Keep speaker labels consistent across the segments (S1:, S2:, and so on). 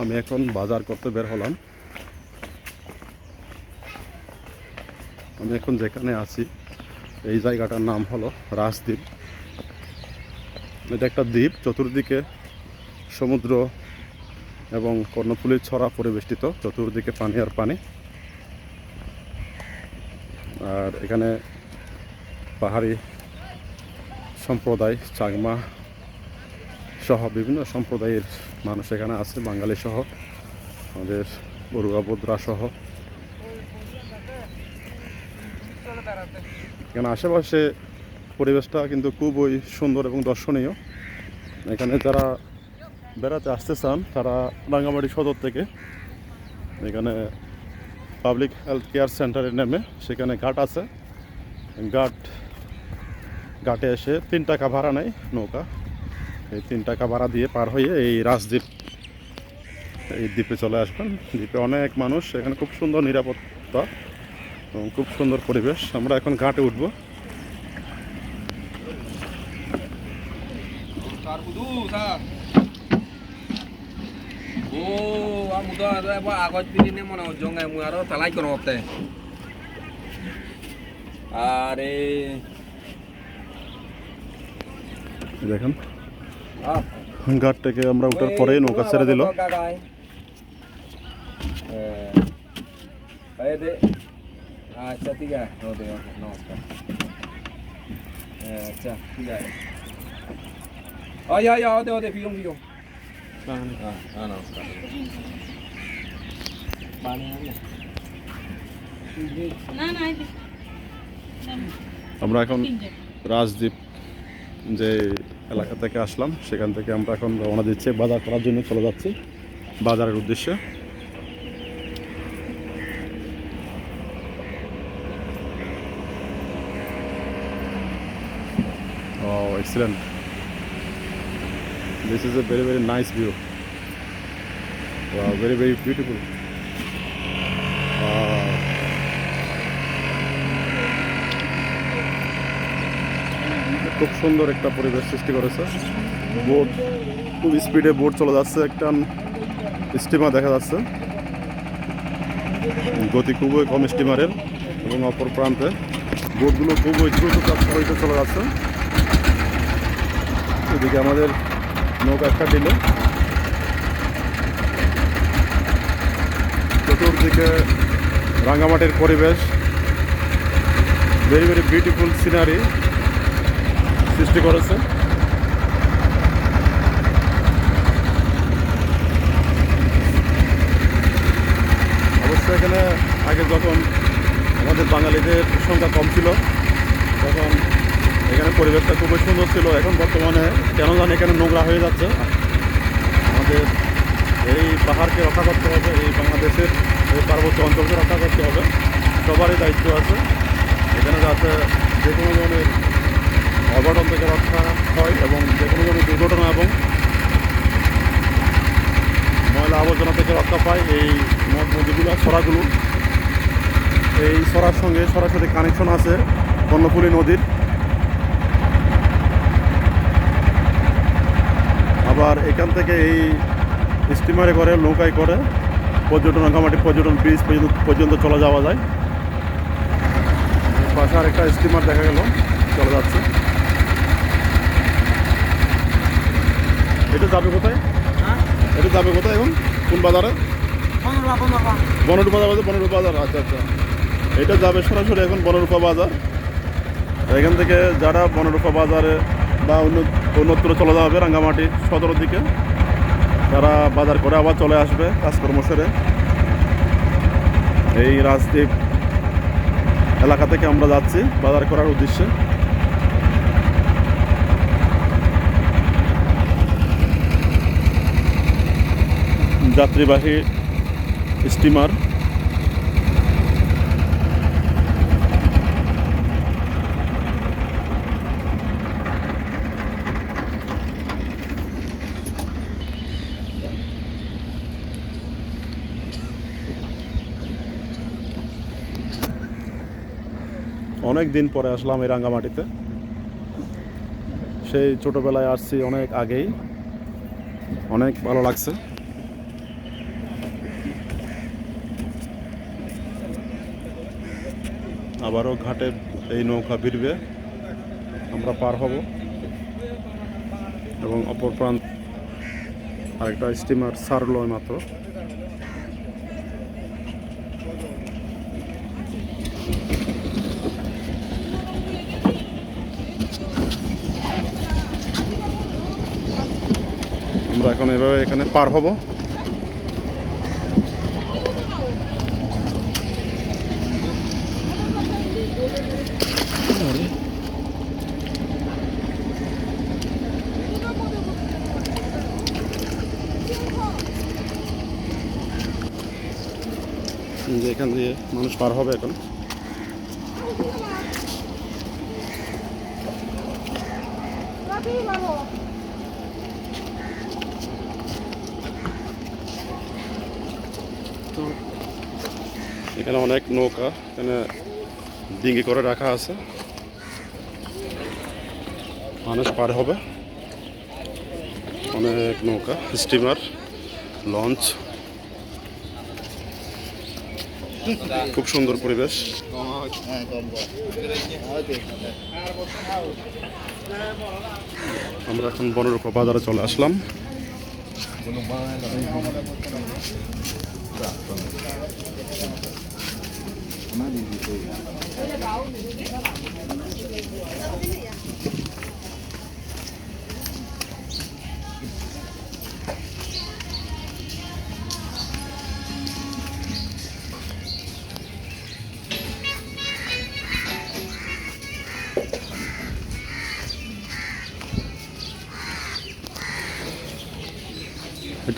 S1: আমি এখন বাজার করতে বের হলাম। আমি এখন যেখানে আছি, এই জায়গাটার নাম হলো রাজদ্বীপ। এটা একটা দ্বীপ, চতুর্দিকে সমুদ্র এবং কর্ণফুলির ছড়া পরিবেষ্টিত, চতুর্দিকে পানি আর পানি। আর এখানে পাহাড়ি সম্প্রদায়, চাকমা সহ বিভিন্ন সম্প্রদায়ের মানুষ এখানে আছে, বাঙালি সহ, আমাদের বড়ুয়া বদ্রা সহ। এখানে আশেপাশে পরিবেশটা কিন্তু খুবই সুন্দর এবং দর্শনীয়। এখানে যারা বেড়াতে আসতে চান, তারা রাঙ্গামাটি সদর থেকে এখানে পাবলিক হেলথ কেয়ার সেন্টারে নেমে সেখানে ঘাট আছে। ঘাট, ঘাটে এসে তিন টাকা ভাড়া নেয় নৌকা। এই তিন টাকা ভাড়া দিয়ে পার হয়ে এই রাজদ্বীপ এই দ্বীপে চলে আসবেন। দ্বীপে অনেক মানুষ এখানে খুব সুন্দর নিরাপত্তা এবং খুব সুন্দর পরিবেশ। আমরা এখন ঘাটে উঠবো.
S2: Are,
S1: এই দেখেন।
S2: Ah,
S1: ঘাট থেকে আমরা উঠার পরেই নৌকা ছেড়ে দিল
S2: Eh, kayak deh. আচ্ছা ঠিক আছে ওকে ওকে নমস্কার Eh, আচ্ছা ঠিক আছে আয় আয় আয় ওদে ওদে ফিয়ং ফিয়ং হ্যাঁ হ্যাঁ নমস্কার পানি আনলে
S3: না না এই যে,
S1: আমরা এখন রাজদ্বীপ যে এলাকা থেকে আসলাম। সেখান থেকে আমরা এখন রওনা দিচ্ছি বাজার করার জন্য চলে যাচ্ছি। বাজারের উদ্দেশ্যে। Excellent this is a very very nice view very very beautiful খুব সুন্দর একটা পরিবেশ সৃষ্টি করেছে। বোট, খুব স্পিডে বোট চলে যাচ্ছে, একটা স্টিমার দেখা যাচ্ছে। গতি খুবই কম স্টিমারের এবং অপর প্রান্তে বোটগুলো খুবই দ্রুত হইতে চলে যাচ্ছে। এদিকে আমাদের নৌকা একটা দিল চতুর্দিকে রাঙ্গামাটির পরিবেশ। ভেরি ভেরি বিউটিফুল সিনারি সৃষ্টি করেছে। অবশ্য এখানে আগে যখন আমাদের বাঙালিদের সংখ্যা কম ছিল, তখন এখানে পরিবেশটা খুবই সুন্দর ছিল। এখন বর্তমানে কেন জানি এখানে নোংরা হয়ে যাচ্ছে। আমাদের এই পাহাড়কে রক্ষা করতে হবে, এই বাংলাদেশের এই পার্বত্য অঞ্চলকে রক্ষা করতে হবে। সবারই দায়িত্ব আছে। এখানে যাতে যে কোনো ধরনের অঘটন থেকে রক্ষা হয় এবং যে কোনো ধরনের দুর্ঘটনা এবং ময়লা আবর্জনা থেকে রক্ষা পায় এই নদ নদীগুলো সরাগুলো এই সরার সঙ্গে সরাসরি কানেকশন আছে কর্ণফুলী নদীর। আবার এখান থেকে এই স্টিমারে করে, নৌকায় করে পর্যটন রাঙ্গামাটি পর্যটন ব্রিজ পর্যন্ত পর্যন্ত চলে যাওয়া যায়। পাশে আর একটা স্টিমার দেখা গেল, চলে যাচ্ছে। এটা যাবে কোথায়? এটা যাবে কোথায় এখন? কোন বাজারে? বনরূপা বাজার বনরূপা বাজার আচ্ছা আচ্ছা। এটা যাবে সরাসরি এখন বনরূপা বাজার। এখান থেকে যারা বনরূপা বাজারে বা অন্য অন্যত্র চলে যাবে রাঙ্গামাটি সদর দিকে তারা বাজার করে আবার চলে আসবে কাজকর্ম সেরে। এই রাজদ্বীপ এলাকা থেকে আমরা যাচ্ছি বাজার করার উদ্দেশ্যে। যাত্রীবাহী স্টিমার। অনেক দিন পরে আসলাম এই রাঙ্গামাটিতে। সেই ছোটোবেলায় আসছি অনেক আগেই। অনেক ভালো লাগছে। আবারও ঘাটে এই নৌকা ভিড়বে আমরা পার হব। এবং অপর প্রান্ত আরেকটা স্টিমার সারলো মাত্র আমরা এখন এভাবে এখানে পার হব যে এখান দিয়ে মানুষ পার হবে এখন। এখানে অনেক নৌকা, এখানে ডিঙ্গি করে রাখা আছে। মানুষ পার হবে। অনেক নৌকা, স্টিমার, লঞ্চ। খুব সুন্দর পরিবেশ। আমরা এখন বনরূপা বাজারে চলে আসলাম।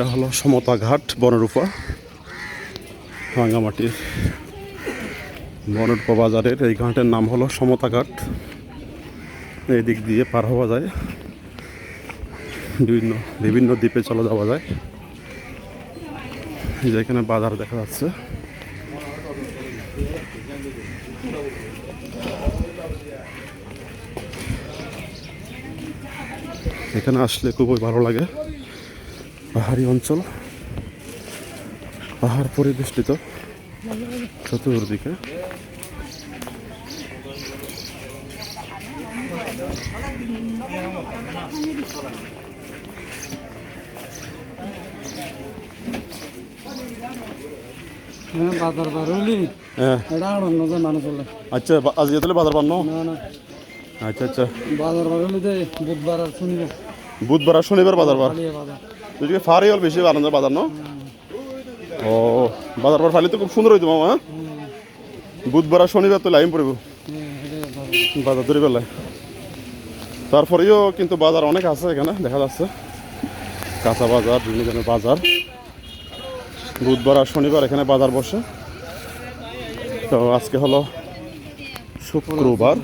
S1: এটা হলো সমতা ঘাট, বনরূপা। রাঙ্গামাটির বনরূপা বাজারের এই ঘাটের নাম হলো সমতা ঘাট। এই দিক দিয়ে পার হওয়া যায়। বিভিন্ন বিভিন্ন দ্বীপে চলে যাওয়া যায়। যে এখানে বাজার দেখা যাচ্ছে। এখানে আসলে খুবই ভালো লাগে। পাহাড়ি অঞ্চল। পাহাড় পরিবেষ্টিত। চতুর্দিকে।
S3: হ্যাঁ।
S1: আচ্ছা তাহলে বাজার পান আচ্ছা আচ্ছা।
S3: বাজার বুধবার আর শুনিব
S1: বুধবার আর শনিবার বাজার বার।
S3: খালি বাজার
S1: তুই ফারি হল বেশি আনন্দের বাজার, ন? ও, বাজার বার ফালি তো খুব সুন্দর হইতো, মামা হ্যাঁ? বুধবার আর শনিবার তো লাইন পড়ব।
S3: বাজার।
S1: ধরে বেলায় তারপরেও কিন্তু বাজার অনেক আছে এখানে, দেখা যাচ্ছে। কাঁচা বাজার, বিভিন্ন ধরনের বাজার। বুধবার আর শনিবার এখানে বাজার বসে। তো আজকে হলো শুক্রবার।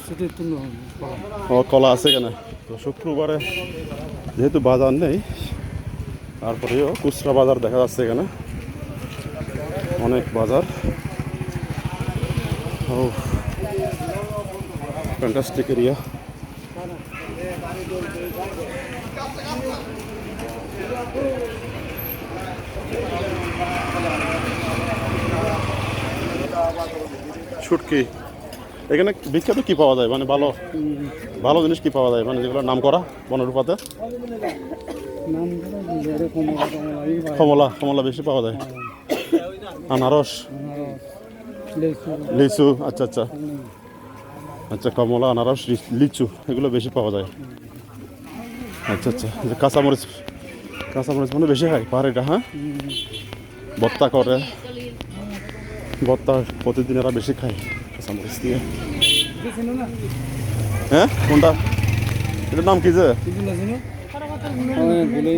S1: ও, কলা আছে এখানে। তো শুক্রবারে যেহেতু বাজার নেই তারপরেও খুচরা বাজার দেখা যাচ্ছে এখানে। অনেক বাজার। ও ফ্যান্টাস্টিক এরিয়া ছুটকি। এখানে বিখ্যাত কি পাওয়া যায়? মানে ভালো ভালো জিনিস কি পাওয়া যায়? মানে যেগুলো নাম করা বনরূপাতে কমলা কমলা বেশি পাওয়া যায়। আনারস। লিচু আচ্ছা আচ্ছা। আচ্ছা কমলা, আনারস লিচু, এগুলো বেশি পাওয়া যায়। আচ্ছা আচ্ছা কাঁচামরিচ কাঁচামরিচ মানে বেশি খায় পাহাড়িটা হ্যাঁ? ভর্তা করে। ভর্তা প্রতিদিন এরা বেশি খায়, কাঁচামরিচ দিয়ে। হ্যাঁ? কোনটা? এটার নাম কি যে?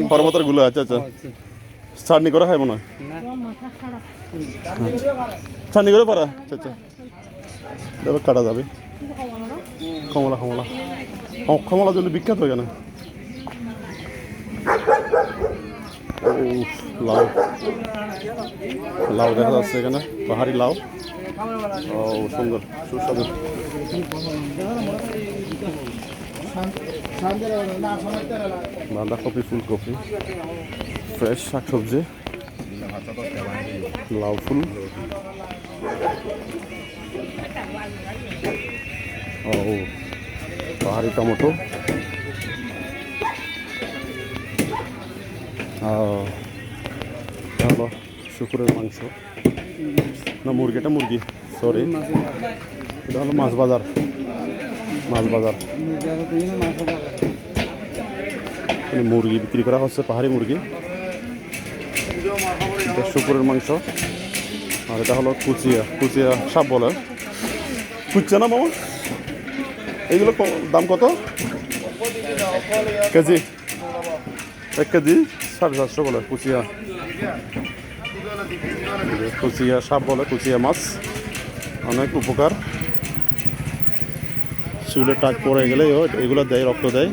S1: পরমতারগুলো আচ্ছা আচ্ছা। চাটনি করে খাই মনে হয় চাটনি করে পারা? আচ্ছা আচ্ছা। এবার কাটা যাবে। কমলা কমলা। ক- কমলার জন্য বিখ্যাত ও লাউ। লাউ দেখা যাচ্ছে এখানে, পাহাড়ি লাউ। ও, সুন্দর, সুস্বাদু। বাঁধাকপি ফুলকপি। ফ্রেশ শাকসবজি লাউ ফুল। ও, পাহাড়ি টমেটো। হলো শুকুরের মাংস। না, মুরগি, এটা মুরগি সরি এটা হলো মাছ বাজার। মাছ বাজার। এখানে মুরগি বিক্রি করা হচ্ছে, পাহাড়ি মুরগি। শুকুরের মাংস। আর এটা হলো কুচিয়া কুচিয়া সাপ বলে। কুচিয়া না মামা? এইগুলো দাম কত? কেজি? এক কেজি সাড়ে চারশো বলে, কুচিয়া। কুচিয়া সাপ বলে, কুচিয়া মাছ। অনেক উপকার। চুলে টাক পড়ে গেলে এগুলো দেয়, রক্ত দেয়।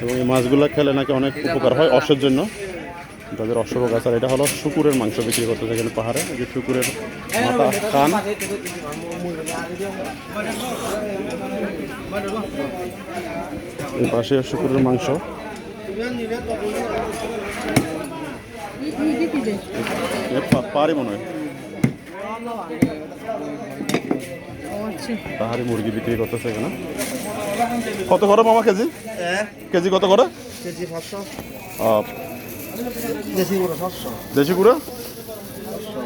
S1: এবং এই মাছগুলো খেলে নাকি অনেক উপকার হয় অসের জন্য। তাদের অশ্বরোগ আছে। আর এটা হলো শুকুরের মাংস বিক্রি করতে এখানে পাহাড়ে। এই যে শুকুরের মাথা কান এই পাশে শুকুরের মাংস। এ পা- মনে হয়। পাহাড়ি মুরগি বিক্রি করতেছে এখানে। কত করে মামা কেজি? কেজি কত করে?
S3: কেজি পাঁচশো। দেশি
S1: দেশি কুড়া?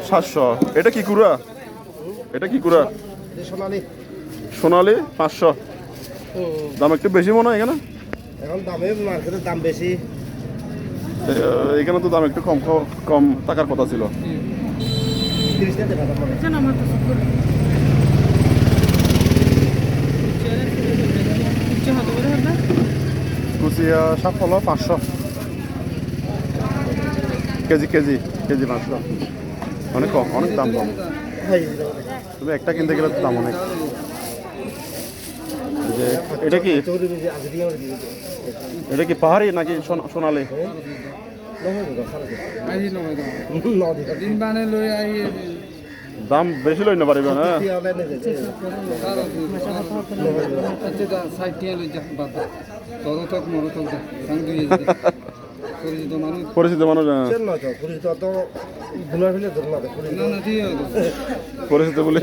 S1: সাতশো। এটা কি কুড়া? এটা কি কুড়া?
S3: সোনালি।
S1: সোনালি পাঁচশো। দাম একটু বেশি মনে হয় এখানে?
S3: এখন দামে মার্কেটের দাম বেশি।
S1: এখানে তো দাম একটু কম কম টাকার কথা ছিল। হলো পাঁচশো। কেজি কেজি কেজি পাঁচশো। অনেক কম, অনেক দাম কম। তুমি একটা কিনতে গেলে দাম অনেক। যে, এটা কি? এটা কি পাহাড়ি নাকি সোনা- সোনালি?
S2: লই আই
S1: দাম বেশি লই না পারিবে না
S2: আচ্ছা পরিচিত মানুষ
S1: পরিচিত হ্যাঁ। বলে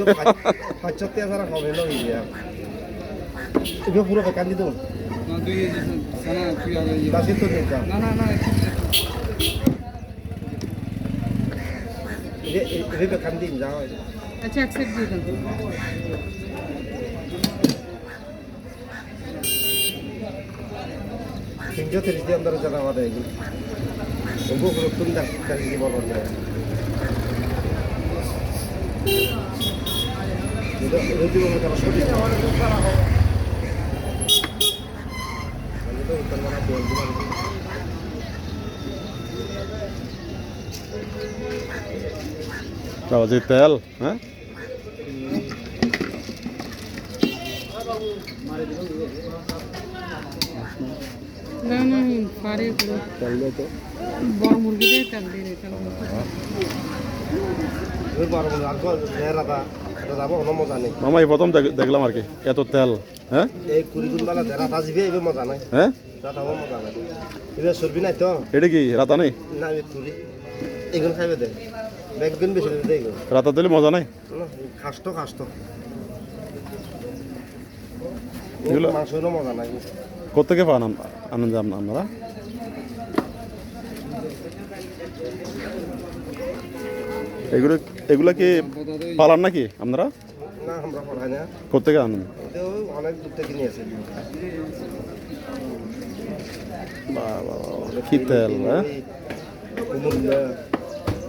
S3: পুরো বেকার দিত
S2: না না না Ribe
S3: kann dem sagen. আচ্ছা
S4: এক সেট দিয়ে দেবো
S3: তিনশো তিরিশ দিয়ে আমরা জানা আমাদের এগুলো বুক রক্ষণ ডাক্তার কি বলবেন সঠিক যাব কোনো মজা নেই।
S1: মামা এই প্রথম দেখ- দেখলাম আর কি এত তেল হ্যাঁ? হ্যাঁ?
S3: রাত মজা নাই। এবার তো?
S1: এটা কি রাতা নেই?
S3: না তুলি এগুলো খাইবে দে।
S1: রাতা দিলে মজা নাই?
S3: খাস্ত খাস্ত মাংসেরও মজা নাই।
S1: কোথেকে পান আনন্দ আপনারা? এগুলো এগুলো কি পালান নাকি আপনারা?
S3: না আমরা না।
S1: কোথেকে আনেন?
S3: এটাও অনেক দূর থেকে নিয়ে আসে।
S1: বাহ, বাহ, বাহ, কি তেল হ্যাঁ?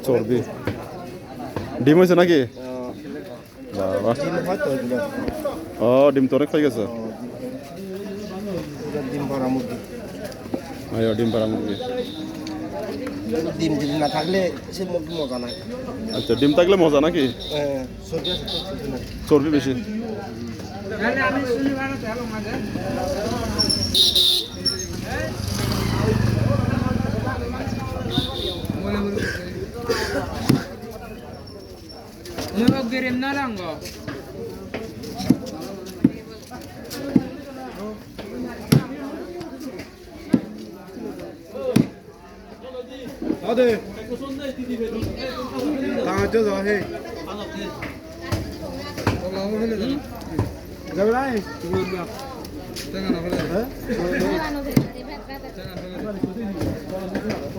S1: চর্বি। ডিম হয়েছে নাকি?
S3: হয়তো
S1: ও, ডিম তো অনেক গেছে।
S3: ডিম ভরা মুরগি
S1: ডিম পাড়া মুরগি।
S3: থাকলে মজা
S1: আচ্ছা ডিম থাকলে মজা নাকি? চর্বি বেশি।
S2: আমি dirim na lang, oh.
S3: Hadi. Tahaccüd var hey.
S2: Allah'ım öyle de. Gabriel, bu da. Sen
S3: ana öyle.
S2: He? Sen ana öyle. Sen
S3: ana öyle.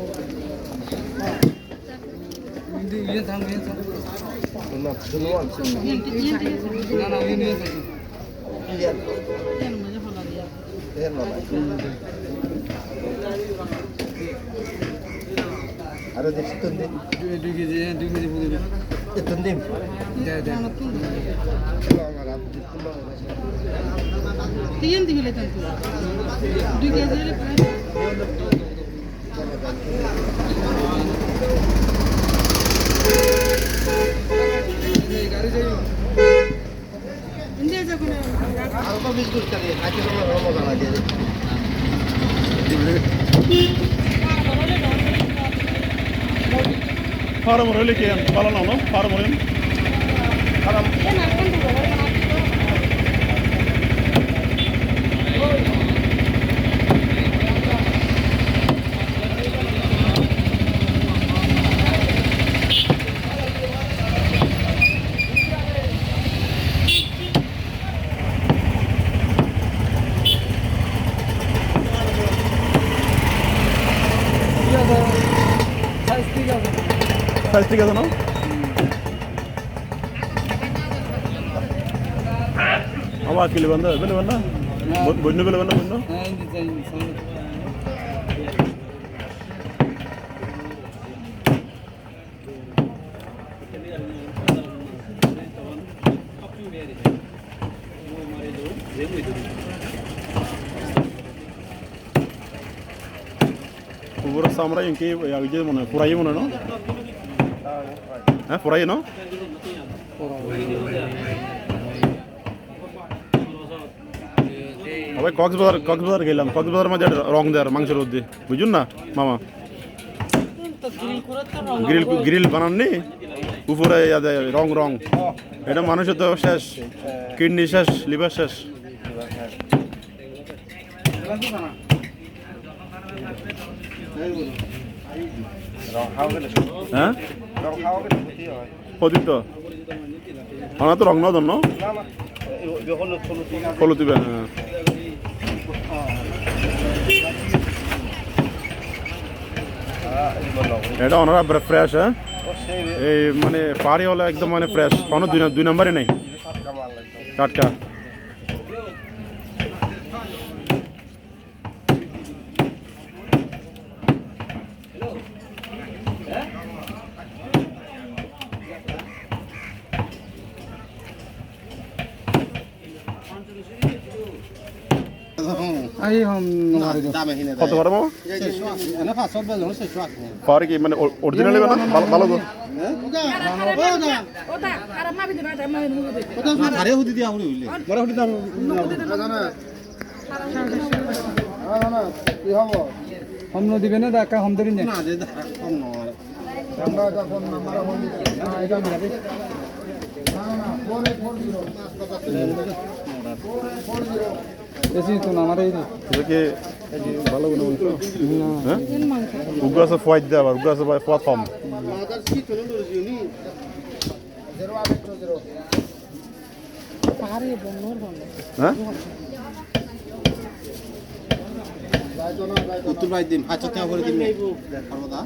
S3: আরে দেখছি তো দিন
S2: Dua dua kg yan, dua kg putih.
S3: এতন দিন
S2: Dah dah.
S4: তিন তান্তি দুই KG হলে প্রায়
S2: Gari jayo.
S4: India যখন
S3: আর
S2: Size
S1: ঠিক আছে না? আবার কিলো বান্ধা বেলে বান্ধা বন্য বেলে বান্ধা বন্য. পুরো সামরা ইনকে আগে মনে হয়, পুরাই মনে হয় না হ্যাঁ পুরাই না আবার কক্সবাজার কক্সবাজার গেলাম। কক্সবাজার মাঝে রং দেওয়ার মাংসের মধ্যে বুঝুন না মামা। গ্রিল গ্রিল বানাননি? উপরে দেয়, রং রং। এটা মানুষের তো শেষ। কিডনি শেষ লিভার শেষ। হ্যাঁ?
S3: ক্ষতি হয়
S1: তো রং না ধন্য ফলো দিবেন হ্যাঁ। এটা ওনারা ফ্রেশ হ্যাঁ? এই মানে পাহাড়ি হলে একদম মানে ফ্রেশ কোনো দুই দুই নম্বরই নেই। টাটকা।
S3: দামে কিনে
S1: কত
S3: সে শোয়া
S1: পাহাড়ি কি মানে অরিজিনালি না ভালো ভালো তো।
S4: ওটা আর মা বিদিনা এটা মা মুগে
S3: ওটা ধারে হুদি দিয়া হুদি হইলে মরা হুদি দাম না। না কম নয় আমরা. এটা
S1: কি ভালো কোনো মাংস হ্যাঁ উগ্র আছে ফোয়াইট দেওয়া উগ্র আছে ফোয়াত কম
S4: পাহাড়ে বন্যর বন্ধ
S1: হ্যাঁ
S3: উত্তর ভাই দিন পাঁচ টাকা করে দিন সর্বদা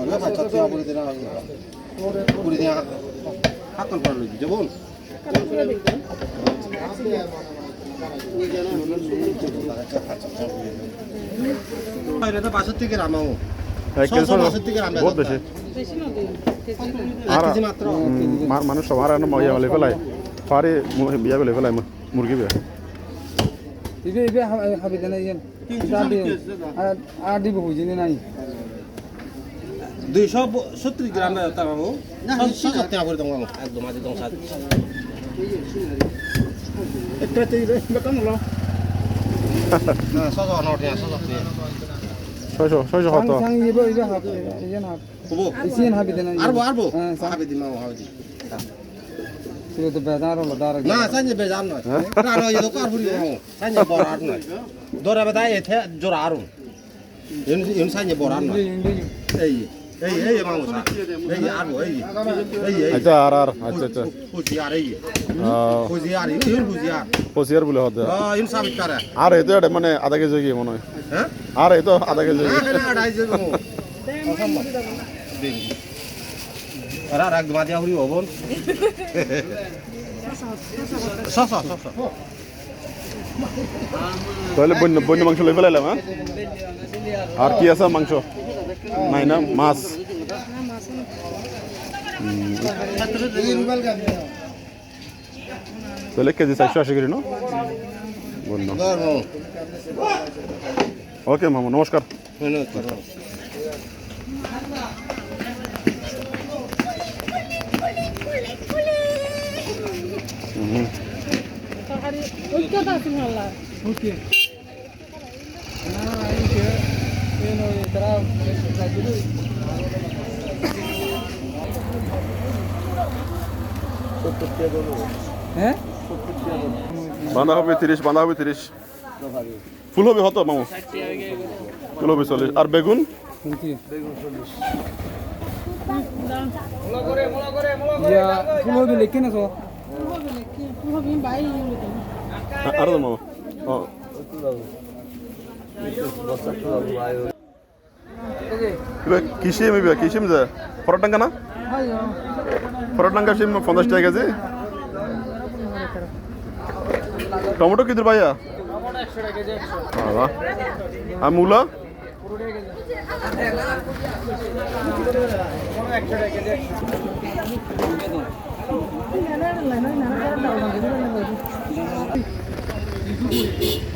S3: ওরা পাঁচ টাকা করে দিন করে দিন হাতন করে লই যাব এটা থেকে রামাও
S4: দিন
S1: মা- মানুষ সবার আর ইয়া বলে ফেলায়। পাহাড়ি বিয়া বলে ফেলায় মুরগি বিয়া।
S2: ibe habi dana yen. Adi adi bu jini nai.
S3: দুইশো সত্তর গ্রাম তারাবো ছশো টাকা করে দেবো। একদম আজ দশ একটা বেতন হলো।
S1: ছয়শো ছয়শো
S2: Isian habi dana yen.
S3: আরবো আরবো?
S2: হ্যাঁ
S3: হাবি দিন হাবি দিন। না নয় তো ফুরি হো সাইনে বড় নয়। দরা বেদা এতে জোড়া আরুন ইন ইন সাইনে বড় নয়।
S2: Indi indi.
S3: এই এই এই মামু সা এই আর এই
S1: আচ্ছা আর আর আচ্ছা আচ্ছা। পঁচিয়ার বলে হতে। আর এই তো এটা মানে আধা কেজি কি মনে হয়?
S3: হ্যাঁ?
S1: আর এই তো আধা কেজি
S3: আরে হরি হবন
S1: তাহলে বন্য বন্য মাংস লই ফেলাইলাম হ্যাঁ? আর কি আছে মাংস? নাই না মাছ তাহলে কেজি চারশো আশি কেজি ন? বন্য ওকে মামু নমস্কার। হুম
S4: তরকারি ঐক্যতা আছে ভালো
S2: ওকে না এই হ্যাঁ?
S1: তিরিশ বাঁধা হবে তিরিশ। ফুলকপি হতো মামু? ফুলকপি চল্লিশ। আর বেগুন?
S2: ফুলকপি লিখে
S4: নেছো
S1: আর যে ফরট টাঙ্কা না? ফরট টাঙ্কা সিম পঞ্চাশ টাকা কেজি। টমেটো কিদুর ভাইয়া আর মূলা?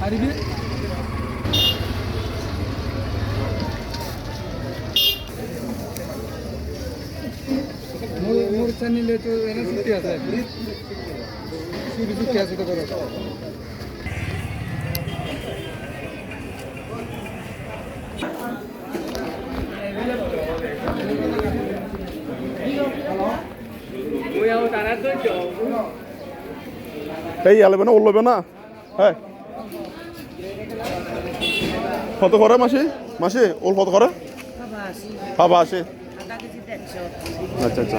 S2: আর রিক্সা নিলে তো এনে ছুটি আছে। ছুটি আছে তো
S1: এই আলেবে না ওলবে না? হ্যাঁ কত করে মাসি? মাসি ওল কত করে? বাবা আসে আচ্ছা আচ্ছা।